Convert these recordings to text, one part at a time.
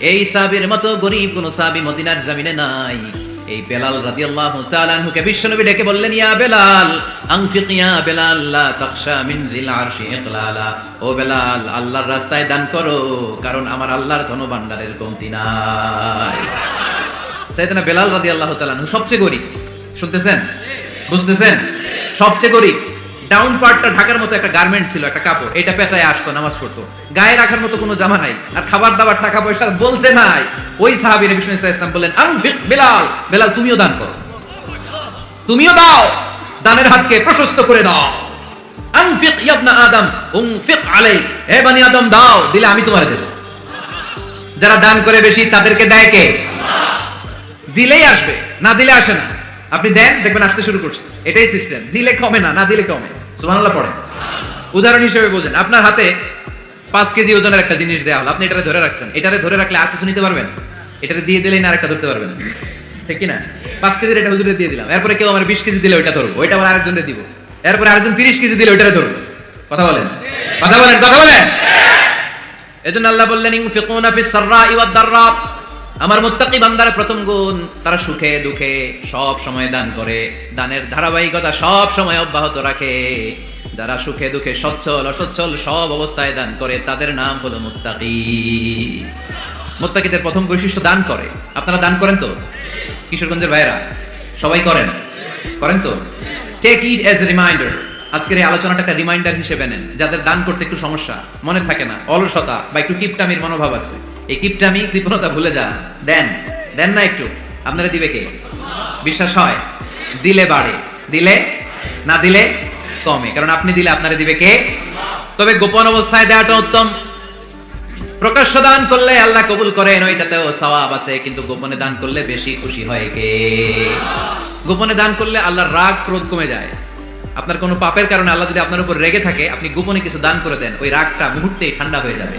এই সাহাবীর মতো গরিব কোনো সাবি মদিনার জমিনে নাই। এই বেলাল রাদিয়াল্লাহু তাআলা আনহুকে বিশ্বনবী ডেকে বললেন, ইয়া বেলাল, আনফিক, ইয়া বেলাল, লা তাখশা মিন যিল আরশি ইকলালা। ও বেলাল, আল্লাহর রাস্তায় দান করো, কারণ আমার আল্লাহর ধনভাণ্ডারের কমতি নাই। সাইয়েদনা বেলাল রাদিয়াল্লাহু তাআলা আনহু সবচেয়ে গরিব। শুনতেছেন? বুঝতেছেন? সবচেয়ে গরিব। ডাউন পার্টটা ঢাকার মতো একটা গার্মেন্ট ছিল, একটা কাপড়। এটা পেঁচায় আসতো, নামাজ পড়তো। গায়ে রাখার মতো কোনো জামা নাই। আর খাবার দাবার টাকা পয়সা বলতে নাই। ওই সাহাবী নবী ইসলাম বললেন, আনফিক বেলাল বেলাল, তুমিও দান করো। তুমিও দাও। দানের হাতকে প্রশস্ত করে দাও। আনফিক ইয়াবনা আদম, উনফিক আলাই হে বানি আদম, দাও, দিলে আমি তোমারে দেব। যারা দান করে বেশি, তাদেরকে দেয় কে? দিলেই আসবে, না দিলে আসে না। আপনি দেন, দেখবেন আসতে শুরু করছে। এটাই সিস্টেম দিলে কমে না না দিলে কমে। সুবহানাল্লাহ পড়ে উদাহরণ হিসেবে বোঝেন, আপনার হাতে পাঁচ কেজি ওজনের একটা জিনিস দেওয়া হলো, আপনি এটারে ধরে রাখছেন। এটারে ধরে রাখলে আর কিছু নিতে পারবেন? এটারে দিয়ে দিলেই না আরেকটা ধরতে পারবেন। ঠিক কি না পাঁচ কেজির এটা হুজুরে দিয়ে দিলাম। এরপরে কেউ আমার বিশ কেজি দিলে ওইটা ধরবো, ওইটা আবার আরেকজনের দিব। এরপরে আরেকজন তিরিশ কেজি দিলে ওইটারে ধরবো। কথা বলেন? কথা বলেন কথা বলেন? এজন্য আল্লাহ বললেন ইনফিকুনা ফিস সাররাই ওয়াদ দাররা আমার মোত্তাকি বান্দার প্রথম গুণ, তারা সুখে দুঃখে সব সময় দান করে। দানের ধারাবাহিকতা সব সময় অব্যাহত রাখে। যারা সুখে দুঃখে সচ্ছল, অসচ্ছল সব অবস্থায় দান করে, তাদের নাম হলো মুত্তাকি। মুত্তাকিদের প্রথম বৈশিষ্ট্য দান করে। আপনারা দান করেন তো? কিশোরগঞ্জের ভাইরা সবাই করেন? করেন তো? টেক ইট এজ রিমাইন্ডার আজকের এই আলোচনাটা একটা রিমাইন্ডার হিসেবে নেন। যাদের দান করতে একটু সমস্যা, মনে থাকে না, অলসতা বা একটু কিপটামির মনোভাব আছে। এই কিপটামি কৃপণতা ভুলে যান। দেন দেন না একটু। আপনারা দিবে কে? বিশ্বাস হয়? দিলে বাড়ে। দিলে? না দিলে কমে। কারণ আপনি দিলে আপনারা দিবে কে? তবে গোপন অবস্থায় দেওয়াটা উত্তম। প্রকাশ্য দান করলে আল্লাহ কবুল করেন, ওইটাতেও সওয়াব আছে, কিন্তু গোপনে দান করলে বেশি খুশি হয় কে? গোপনে দান করলে আল্লাহর রাগ ক্রোধ কমে যায়। আপনার কোনো পাপের কারণে আল্লাহ যদি আপনার উপর রেগে থাকে, আপনি গোপনে কিছু দান করে দেন, ওই রাগটা মুহূর্তেই ঠান্ডা হয়ে যাবে।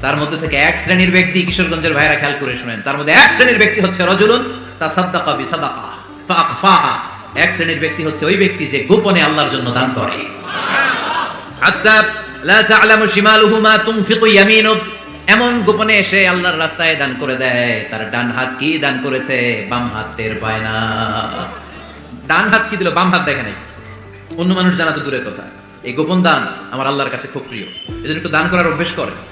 তার মধ্যে থেকে এক শ্রেণির ব্যক্তি কিশোরগঞ্জের ভাইরা খেয়াল করে শুনেন। তার মধ্যে এক শ্রেণির ব্যক্তি হচ্ছে রজুলুন, তা সাদ্দাকা বি সাদাকা এক শ্রেণির ব্যক্তি হচ্ছে ওই ব্যক্তি যে গোপনে আল্লাহর জন্য দান করে। আচ্ছা লা তুনফিকু এমন গোপনে এসে আল্লাহর রাস্তায় দান করে দেয়। তার ডান হাত কি দান করেছে? বাম হাত টের পায় না। ডান হাত কি দিল? বাম হাত দেখে নাই। অন্য মানুষ জানা তো দূরের কথা। এই গোপন দান আমার আল্লাহর কাছে খুব প্রিয়। এজন্য একটু দান করার অভ্যেস করেন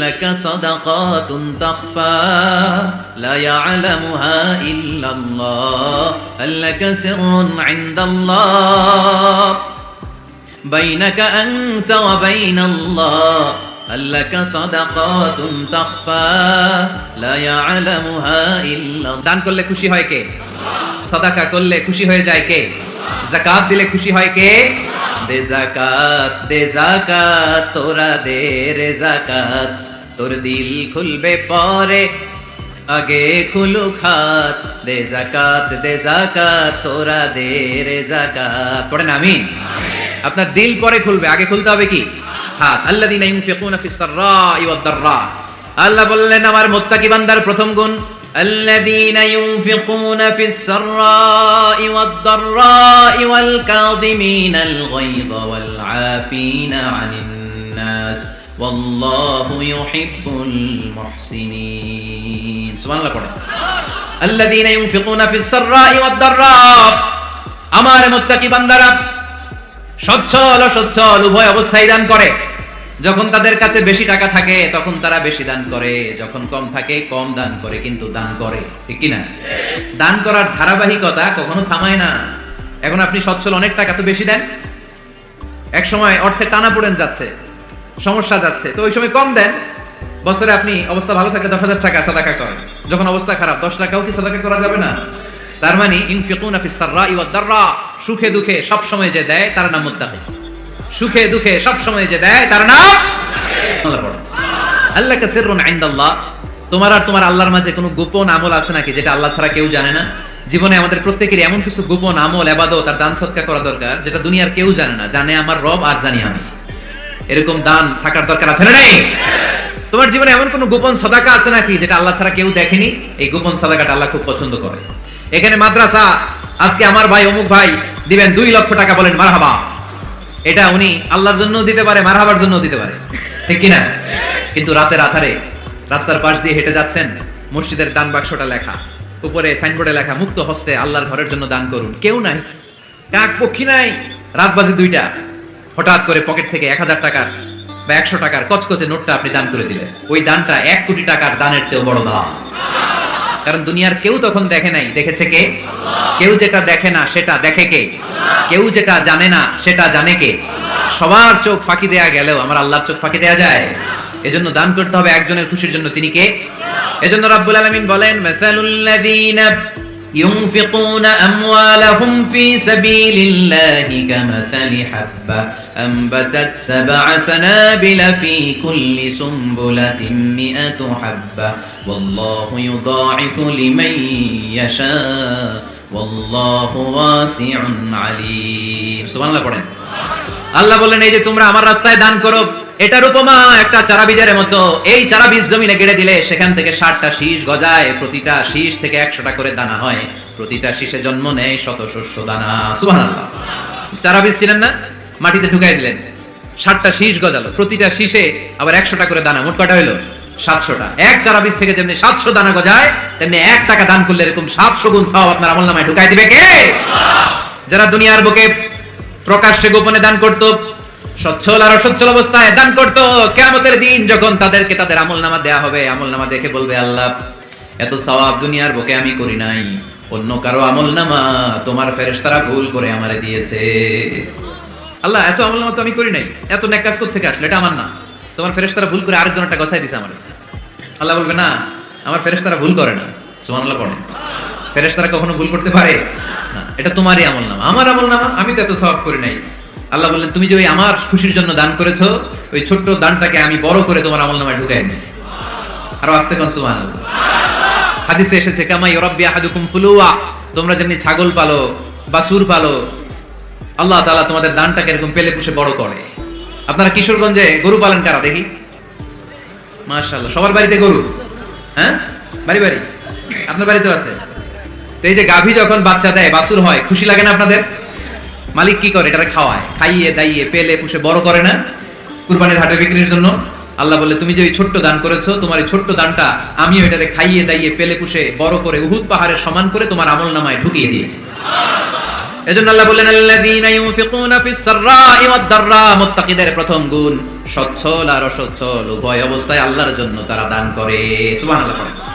لك صدقات تخفى لا يعلمها إلا الله هل لك سر عند الله بينك أنت وبين الله هل لك صدقات تخفى لا يعلمها إلا الله দান করলে খুশি হয় কে সাদাকা করলে খুশি হয়ে যায় কে জাকাত দিলে খুশি হয় কে? দে জাকাত দে জাকাত তোরা দে রে জাকাত। তোর দিল খুলবে পরে আগে খুলু খাত দে জাকাত দে জাকাত তোরা দে রে জাকাত। পড়েন আমিন। আপনার দিল পরে খুলবে আগে খুলতে হবে কি? হাত। আল্লাযীনা ইউনফিকুনা ফিস সাররাই ওয়াদ দাররা আল্লাহ বললেন আমার মুত্তাকি বান্দার প্রথম গুণ الذين ينفقون في السراء والضراء والكاظمين الغيظ والعافين عن الناس والله يحب المحسنين سبحان الله পড়ে الذين ينفقون في السراء والضراء আমার মুত্তাকি বান্দারা সচ্ছল অসচ্ছল উভয় অবস্থায় দান করে যখন তাদের কাছে বেশি টাকা থাকে, তখন তারা বেশি দান করে। যখন কম থাকে, কম দান করে, কিন্তু দান করে। ঠিক কি না দান করার ধারাবাহিকতা কখনো থামায় না। এখন আপনি সচ্ছল অনেক টাকা তো বেশি দেন। এক সময় অর্থে টানা পড়েন যাচ্ছে, সমস্যা যাচ্ছে। তো ওই সময় কম দেন। বছরে আপনি অবস্থা ভালো থাকলে দশ হাজার টাকা সাদাকা করেন। যখন অবস্থা খারাপ, দশ টাকাও কি সাদাকা করা যাবে না? তার মানে ইনফিকুনা ফিস সাররাই ওয়াদ সুখে দুঃখে সব সময় যে দেয়, তার নাম মুত্তাকি। সুখে দুঃখে সব সময় যে দেয়, তার নাম আল্লাহ আল্লাহ কাসিরুন ইনদাল্লাহ। তোমার আর তোমার আল্লাহর মাঝে কোনো গোপন আমল আছে নাকি, যেটা আল্লাহ ছাড়া কেউ জানে না? জীবনে আমাদের প্রত্যেকের এমন কিছু গোপন আমল এবাদত আর দান সৎকার করা দরকার, যেটা দুনিয়ার কেউ জানে না, জানে আমার রব আর জানি আমি। এরকম দান থাকার দরকার আছে না নেই? তোমার জীবনে এমন কোন গোপন সদাকা আছে নাকি, যেটা আল্লাহ ছাড়া কেউ দেখেনি? এই গোপন সদাকাটা আল্লাহ খুব পছন্দ করে। এখানে মাদ্রাসা, আজকে আমার ভাই অমুক ভাই দিবেন দুই লক্ষ টাকা বলেন, মারহাবা। এটা উনি আল্লাহর জন্য দিতে পারে, মারহাবার জন্য দিতে পারে। ঠিক কিনা? কিন্তু রাতের আধারে রাস্তার পাশ দিয়ে হেঁটে যাচ্ছেন মসজিদের দান বাক্সটা লেখা। উপরে সাইনবোর্ডে লেখা, মুক্ত হস্তে আল্লাহর ঘরের জন্য দান করুন। কেউ নাই। কাক পক্ষী নাই। রাত বাজে দুইটা। হঠাৎ করে পকেট থেকে এক হাজার টাকার বা একশো টাকার কচকচে নোটটা আপনি দান করে দিলেন। ওই দানটা এক কোটি টাকার দানের চেয়েও বড় দান কারণ দুনিয়ার কেউ তখন দেখে নাই দেখেছে কে কেউ যেটা দেখে না সেটা দেখে কে কেউ যেটা জানে না সেটা জানে কে সবার চোখ ফাঁকি দেয়া গেলেও আমার আল্লাহর চোখ ফাঁকি দেয়া যায় এজন্য দান করতে হবে একজনের খুশির জন্য তিনি কে এজন্য রাব্বুল আলামিন বলেন মাসালুল্লাযীনা ينفقون أموالهم في سبيل الله كمثل حبة أنبتت سبع سنابل في كل سنبلة مئة حبة والله يضاعف لمن يشاء والله واسع عليم سبحان الله পড়েন আল্লাহ বলেন এই যে তোমরা আমার রাস্তায় দান করো এটার উপমা একটা চারা বীজের মতো এই চারা বীজ জমিনে গেড়ে দিলে সেখান থেকে ষাটটা শীষ গজায় প্রতিটা শীষ থেকে একশোটা করে দানা হয় প্রতিটা শীষে জন্ম নেয় শত শস্য দানা সুবহানাল্লাহ চারা বীজ ছিলেন না মাটিতে ঢুকাই দিলেন। ষাটটা শীষ গজালো, প্রতিটা শীষে আবার একশোটা করে দানা, মোট কটা হইল? সাতশোটা। এক চারা বীজ থেকে যেমনি সাতশো দানা গজায়, তেমনি এক টাকা দান করলে এরকম সাতশো গুণ সব আপনার আমল নামায় ঢুকাই দিবে কে? যারা দুনিয়ার বুকে প্রকাশ্যে গোপনে দান করত, সচ্ছল আর অসচ্ছল অবস্থায় দান করত কেমতের দিন যখন তাদেরকে তাদের আমল নামা দেয়া হবে, আমল নামা দেখে বলবে আল্লাহ, এত সওয়াব দুনিয়ার বুকে আমি করি নাই। অন্য কারও আমল নামা তোমার ফেরেশতারা ভুল করে আমারে দিয়েছে। আল্লাহ, এত আমল নামা তো আমি করি নাই। এত নেক কাজ করতে আসলে? এটা আমার না। তোমার ফেরেশতারা ভুল করে আরেকজন একটা গসাই দিছে আমার। আল্লাহ বলবে, না, আমার ফেরেশতারা ভুল করে না। সুবহানাল্লাহ পড়ে। ফেরেশতারা কখনো ভুল করতে পারে? এটা তোমারই আমল নামা। আমার আমল নামা, আমি তো এত সওয়াব করি নাই। আল্লাহ বললেন, তুমি যে ওই আমার খুশির জন্য দান করেছ, ওই ছোট্ট দানটাকে আমি বড় করে তোমার আমল নামায় ঢুকাই দিছি। আরও আস্তে কোন সুবহানাল্লাহ। হাদিসে এসেছে কামা ইউরাব্বি আহাদুকুম ফুলুয়া। তোমরা যেমনি ছাগল পালো বাসুর পালো আল্লাহ তাআলা তোমাদের দানটাকে এরকম পেলে পুষে বড় করে। আপনারা কিশোরগঞ্জে গরু পালন কারা? দেখি। মাশাআল্লাহ। সবার বাড়িতে গরু? হ্যাঁ? বাড়ি বাড়ি? আপনার বাড়িতেও আছে? তো এই যে গাভী যখন বাচ্চা দেয় বাসুর হয়, খুশি লাগে না আপনাদের? মালিক কি করে? এটা খাওয়ায়। খাইয়ে, দাইয়ে, পেলে, পুষে বড় করে না? কুরবানির হাটে বিক্রির জন্য? আল্লাহ বলে তুমি যে ওই ছোট্ট দান করেছ, তোমার এই ছোট্ট দানটা আমি এটারে খাইয়ে, দাইয়ে, পেলে, পুষে বড় করে উহুদ পাহাড়ের সমান করে তোমার আমল নামায় ঢুকিয়ে দিয়েছি। এজন্য আল্লাহ বললেন, আল্লাযীনা ইউনফিকুনা ফিস সাররাই ওয়াদ দাররা মুত্তাকিদের প্রথম গুণ, সচ্ছল আর অসচ্ছল, উভয় অবস্থায় আল্লাহর জন্য তারা দান করে। সুবহানাল্লাহ